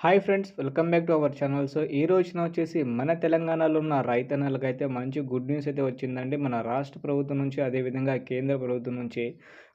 Hi friends welcome back to our channel so ఈ రోజున వచ్చేసి మన తెలంగాణలో ఉన్న రైతన్నలకు అయితే మంచి గుడ్ న్యూస్ అయితే వచ్చిందండి. మన రాష్ట్ర ప్రభుత్వం నుంచి అదేవిధంగా కేంద్ర ప్రభుత్వం నుంచి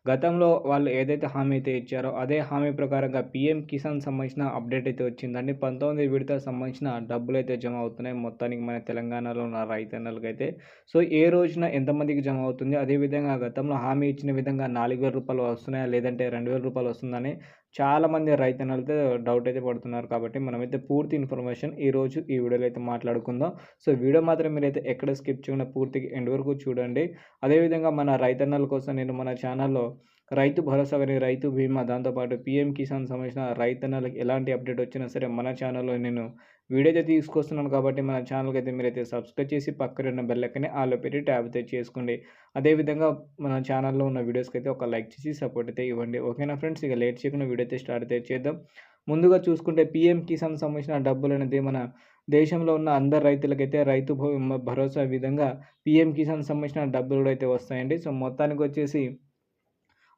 గతంలో వాళ్ళు ఏదైతే హామీ అయితే ఇచ్చారో అదే హామీ ప్రకారంగా పీఎం కిసాన్ సంబంధించిన అప్డేట్ అయితే వచ్చిందండి. పంతొమ్మిది విడత సంబంధించిన డబ్బులు అయితే జమ అవుతున్నాయి మొత్తానికి మన తెలంగాణలో ఉన్న రైతన్నలకు అయితే సో ఏ రోజున ఎంతమందికి జమ అవుతుంది? అదేవిధంగా గతంలో హామీ ఇచ్చిన విధంగా నాలుగు వేల రూపాయలు వస్తున్నాయా? లేదంటే రెండు వేల రూపాయలు వస్తుందని చాలామంది రైతన్నలతో డౌట్ అయితే పడుతున్నారు కాబట్టి మనమైతే పూర్తి ఇన్ఫర్మేషన్ ఈరోజు ఈ వీడియోలో అయితే మాట్లాడుకుందాం. సో వీడియో మాత్రం మీరైతే ఎక్కడ స్కిప్ చేయకుండా పూర్తిగా ఎండ్ వరకు చూడండి. అదేవిధంగా మన రైతన్నల కోసం నేను మన ఛానల్లో రైతు భరోసా కానీ రైతు బీమా దాంతోపాటు పీఎం కిసాన్ సంబంధించిన రైతన్నలకు ఎలాంటి అప్డేట్ వచ్చినా సరే మన ఛానల్లో నేను వీడియో అయితే తీసుకొస్తున్నాను కాబట్టి మన ఛానల్కి అయితే మీరైతే సబ్స్క్రైబ్ చేసి పక్కన ఉన్న బెల్లకనే ఆలో పెట్టి ట్యాబ్ అయితే చేసుకోండి. అదేవిధంగా మన ఛానల్లో ఉన్న వీడియోస్కి అయితే ఒక లైక్ చేసి సపోర్ట్ అయితే ఇవ్వండి. ఓకేనా ఫ్రెండ్స్? ఇక లేట్ చేయకుండా వీడియో అయితే స్టార్ట్ అయితే చేద్దాం. ముందుగా చూసుకుంటే పీఎం కిసాన్ సంబంధించిన డబ్బులు అనేది మన దేశంలో ఉన్న అందరు రైతులకైతే రైతు భరోసా విధంగా పీఎం కిసాన్ సంబంధించిన డబ్బులు కూడా అయితే వస్తాయండి. సో మొత్తానికి వచ్చేసి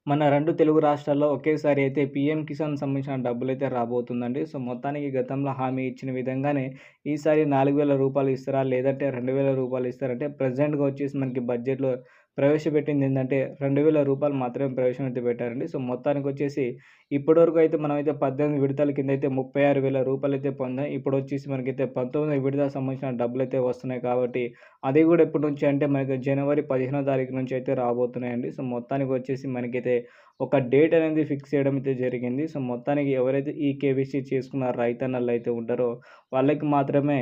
మన రెండు తెలుగు రాష్ట్రాల్లో ఒకేసారి అయితే పీఎం కిసాన్ సంబంధించిన డబ్బులు అయితే రాబోతుందండి. సో మొత్తానికి గతంలో హామీ ఇచ్చిన విధంగానే ఈసారి నాలుగు వేల రూపాయలు ఇస్తారా లేదంటే రెండు వేల రూపాయలు ఇస్తారంటే ప్రజెంట్గా వచ్చేసి మనకి బడ్జెట్లో ప్రవేశపెట్టింది ఏంటంటే రెండు వేల రూపాయలు మాత్రమే ప్రవేశం అయితే పెట్టారండి. సో మొత్తానికి వచ్చేసి ఇప్పటివరకు అయితే మనమైతే పద్దెనిమిది విడతల కింద అయితే ముప్పై ఆరు వేల రూపాయలు అయితే పొందాం. ఇప్పుడు వచ్చేసి మనకైతే పంతొమ్మిది విడతల సంబంధించిన డబ్బులు అయితే వస్తున్నాయి కాబట్టి అది కూడా ఎప్పటి నుంచి అంటే మనకి జనవరి పదిహేనో తారీఖు నుంచి అయితే రాబోతున్నాయండి. సో మొత్తానికి వచ్చేసి మనకైతే ఒక డేట్ అనేది ఫిక్స్ చేయడం అయితే జరిగింది. సో మొత్తానికి ఎవరైతే ఈ కేవీసీ చేసుకున్న రైతన్నలు అయితే ఉంటారో వాళ్ళకి మాత్రమే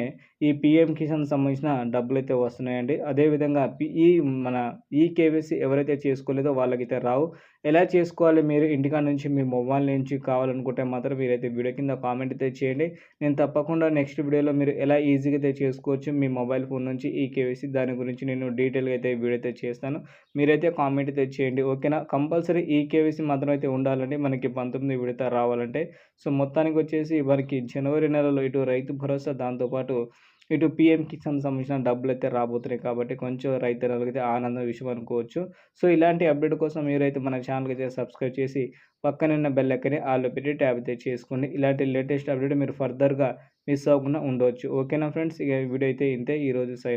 ఈ పిఎం కిసాన్ సంబంధించిన డబ్బులు అయితే వస్తున్నాయండి. అదేవిధంగా ఈ మన ఈ ఈ కేవీసీ ఎవరైతే చేసుకోలేదో వాళ్ళకైతే రావు. ఎలా చేసుకోవాలి మీరు? ఇంటికాడ నుంచి మీ మొబైల్ నుంచి కావాలనుకుంటే మాత్రం మీరైతే వీడియో కింద కామెంట్ అయితే చేయండి. నేను తప్పకుండా నెక్స్ట్ వీడియోలో మీరు ఎలా ఈజీగా అయితే చేసుకోవచ్చు మీ మొబైల్ ఫోన్ నుంచి ఈ కేవీసీ దాని గురించి నేను డీటెయిల్గా అయితే వీడియో అయితే చేస్తాను. మీరైతే కామెంట్ అయితే చేయండి. ఓకేనా? కంపల్సరీ ఈ కేవీసీ మాత్రం అయితే ఉండాలంటే మనకి పంతొమ్మిది విడత రావాలంటే. సో మొత్తానికి వచ్చేసి మనకి జనవరి నెలలో ఇటు రైతు భరోసా దాంతోపాటు ఇటు పిఎం కిసాన్ సంబంధించిన డబ్బులు అయితే రాబోతున్నాయి కాబట్టి కొంచెం రైతులకు అయితే ఆనందం విషయం అనుకోవచ్చు. సో ఇలాంటి అప్డేట్ కోసం మీరైతే మన ఛానల్కి అయితే సబ్స్క్రైబ్ చేసి పక్కనున్న బెల్ ఎక్కని ఆల్లో పెట్టి ట్యాబ్ అయితే చేసుకోండి. ఇలాంటి లేటెస్ట్ అప్డేట్ మీరు ఫర్దర్గా మిస్ అవ్వకుండా ఉండవచ్చు. ఓకేనా ఫ్రెండ్స్ ఇక వీడియో అయితే ఇంతే. ఈరోజు సైన్